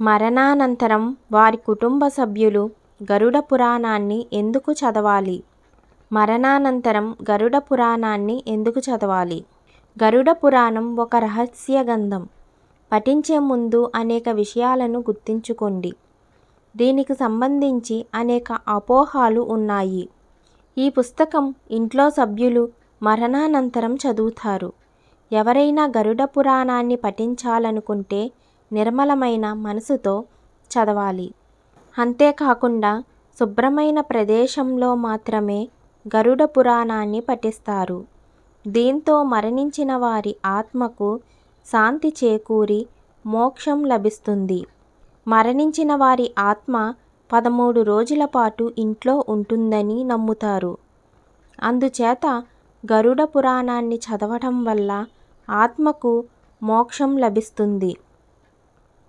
మరణానంతరం వారి కుటుంబ సభ్యులు గరుడ పురాణాన్ని ఎందుకు చదవాలి? మరణానంతరం గరుడ పురాణాన్ని ఎందుకు చదవాలి? గరుడ పురాణం ఒక రహస్య గ్రంథం. పఠించే ముందు అనేక విషయాలను గుర్తుంచుకోండి. దీనికి సంబంధించి అనేక అపోహాలు ఉన్నాయి. ఈ పుస్తకం ఇంట్లో సభ్యులు మరణానంతరం చదువుతారు. ఎవరైనా గరుడ పురాణాన్ని పఠించాలనుకుంటే నిర్మలమైన మనసుతో చదవాలి. అంతేకాకుండా శుభ్రమైన ప్రదేశంలో మాత్రమే గరుడ పురాణాన్ని పఠిస్తారు. దీంతో మరణించిన వారి ఆత్మకు శాంతి చేకూరి మోక్షం లభిస్తుంది. మరణించిన వారి ఆత్మ పదమూడు రోజుల పాటు ఇంట్లో ఉంటుందని నమ్ముతారు. అందుచేత గరుడ పురాణాన్ని చదవటం వల్ల ఆత్మకు మోక్షం లభిస్తుంది.